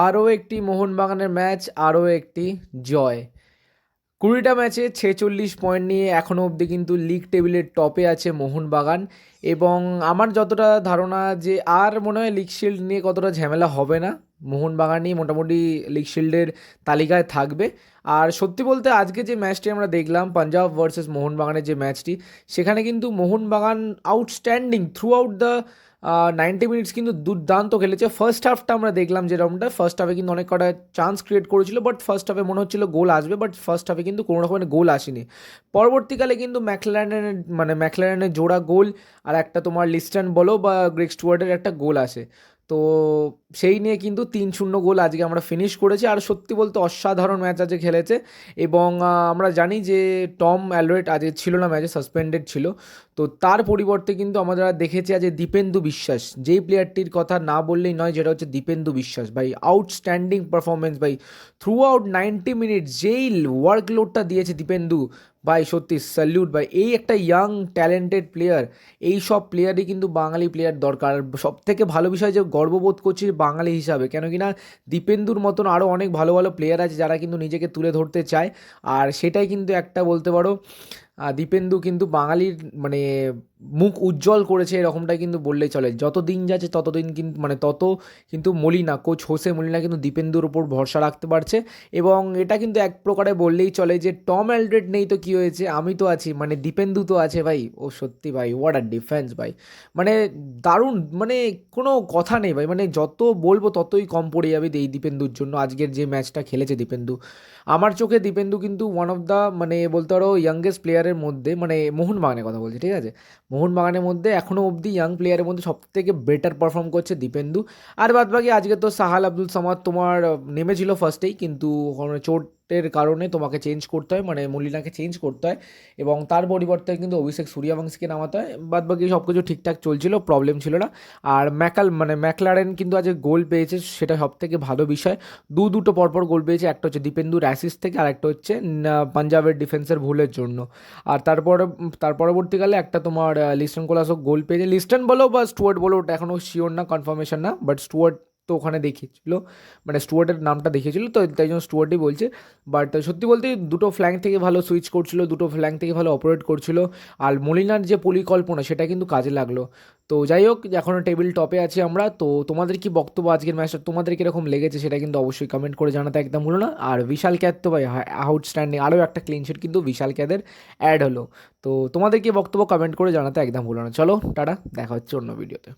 আরও একটি মোহনবাগানের ম্যাচ, আরও একটি জয়। কুড়িটা ম্যাচে ছেচল্লিশ পয়েন্ট নিয়ে এখনও অবধি কিন্তু লিগ টেবিলের টপে আছে মোহনবাগান এবং আমার যতটা ধারণা যে আর মনে হয় লিগ শিল্ড নিয়ে কতটা ঝামেলা হবে না। মোহনবাগানই মোটামুটি লিগ শিল্ডের তালিকায় থাকবে। আর সত্যি বলতে আজকে যে ম্যাচটি আমরা দেখলাম পাঞ্জাব ভার্সেস মোহনবাগানের যে ম্যাচটি সেখানে কিন্তু Mohun Bagan outstanding throughout the ninety minutes কিন্তু দুর্দান্ত খেলেছে। ফার্স্ট হাফটা আমরা দেখলাম যেরকমটা ফার্স্ট হাফে কিন্তু অনেক কটা চান্স ক্রিয়েট করেছিল বাট ফার্স্ট হাফে মনে হচ্ছিল গোল আসবে বাট ফার্স্ট হাফে কিন্তু কোনো রকমের গোল আসেনি। পরবর্তীকালে কিন্তু ম্যাকলারেনের মানে ম্যাকলারেনের জোড়া গোল আর একটা তোমার লিস্টান বলো বা গ্রেক স্টুয়ার্টের একটা গোল আসে। তো সেই নিয়ে কিন্তু তিন শূন্য গোল আজকে আমরা ফিনিশ করেছি। আর সত্যি বলতে অসাধারণ ম্যাচ আজকে খেলেছে। এবং আমরা জানি যে টম অ্যালোয়েট আজকে ছিল না ম্যাচে সাসপেন্ডেড ছিল। তো তার পরিবর্তে কিন্তু আমরা দেখেছি আজ দীপেন্দু বিশ্বাস। যেই প্লেয়ারটির কথা না বললেই নয়, যেটা হচ্ছে দীপেন্দু বিশ্বাস। ভাই আউটস্ট্যান্ডিং পারফরমেন্স ভাই থ্রু আউট নাইনটি মিনিট যেই ওয়ার্কলোডটা দিয়েছে দীপেন্দু, ভাই, সত্যি স্যালিউট ভাই, এই একটা ইয়াং ট্যালেন্টেড প্লেয়ার এই সব প্লেয়ারই কিন্তু বাঙালি প্লেয়ার দরকার। সব থেকে ভালো বিষয় যে গর্ববোধ করছি বাঙালি হিসাবে, কেন কি না, দীপেন্দুর মতন আরও অনেক ভালো ভালো প্লেয়ার আছে যারা কিন্তু নিজেকে তুলে ধরতে চায়। আর সেটাই কিন্তু একটা বলতে পারো দীপেন্দু কিন্তু বাঙালির মানে মুখ উজ্জ্বল করেছে, এরকমটাই কিন্তু বললেই চলে। যত দিন যাচ্ছে, ততদিন কিন্তু মানে তত কিন্তু মলিনা কোচ হোসে মলিনা কিন্তু দীপেন্দুর ওপর ভরসা রাখতে পারছে। এবং এটা কিন্তু এক প্রকারে বললেই চলে যে টম অ্যালড্রেড নেই তো কী হয়েছে? আমি তো আছি মানে দীপেন্দু তো আছে ভাই। ও সত্যি ভাই হোয়াট আর ডিফেন্স ভাই। মানে দারুণ মানে কোনো কথা নেই ভাই। মানে যত বলব, ততই কম পড়ে যাবে এই দীপেন্দুর জন্য। আজকের যে ম্যাচটা খেলেছে দীপেন্দু। আমার চোখে দীপেন্দু কিন্তু ওয়ান অফ দ্য মানে বলতে পারো ইয়াংগেস্ট প্লেয়ারের মধ্যে মানে মোহনবাগানের কথা বলছি, ঠিক আছে? মোহনবাগানের মধ্যে এখনও অবধি ইয়াং প্লেয়ারের মধ্যে সব থেকে বেটার পারফর্ম করছে দীপেন্দু। আর বাদ বাকি আজকে তো সাহাল আব্দুল সামাদ তোমার নেমেছিল ফার্স্টেই কিন্তু ওখানে চোটের কারণে তোমাকে চেঞ্জ করতে হয় মানে মলিনাকে চেঞ্জ করতে হয় এবং তার পরিবর্তে কিন্তু অভিষেক সূর্যবংশীকে নামাতে হয়। বাদ বাকি সব কিছু ঠিকঠাক চলছিল প্রবলেম ছিল না। আর ম্যাকাল মানে ম্যাকলারেন কিন্তু আজ গোল পেয়েছে, সেটা সব থেকে ভালো বিষয়। দু দুটো পরপর গোল পেয়েছে, একটা হচ্ছে দীপেন্দুর অ্যাসিস থেকে, আর একটা হচ্ছে পাঞ্জাবের ডিফেন্সের ভুলের জন্য। আর তারপরে, তার পরবর্তীকালে একটা তোমার লিস্টন কোলাসও গোল পেয়েছে। লিস্টন বলো বা স্টুয়ার্ট বলো, ওটা এখনও শিওর না কনফার্মেশন না বাট স্টুয়ার্ট তো ওখানে দেখিয়েছিল মানে স্টুয়ার্টের নামটা দেখিয়েছিল, তো তাই জন্য স্টুয়ার্টই বলছে। বাট সত্যি বলতে দুটো ফ্ল্যাঙ্ক থেকে ভালো সুইচ করছিল, দুটো ফ্ল্যাঙ্ক থেকে ভালো অপারেট করছিল। আর মলিনার যে পরিকল্পনা, সেটা কিন্তু কাজে লাগল। তো যাই হোক এখনও টেবিল টপে আছি আমরা। তো তোমাদের কি বক্তব্য আজকের ম্যাচটা তোমাদের কীরকম লেগেছে সেটা কিন্তু অবশ্যই কমেন্ট করে জানাতে একদম ভুলো না। আর বিশাল ক্যাদ তো ভাই আউটস্ট্যান্ডিং আরও একটা ক্লিন শিট কিন্তু বিশাল ক্যাদের অ্যাড হলো। তো তোমাদের কি বক্তব্য কমেন্ট করে জানাতে একদম ভুলো না। চলো, টাটা, দেখা হচ্ছে অন্য ভিডিওতে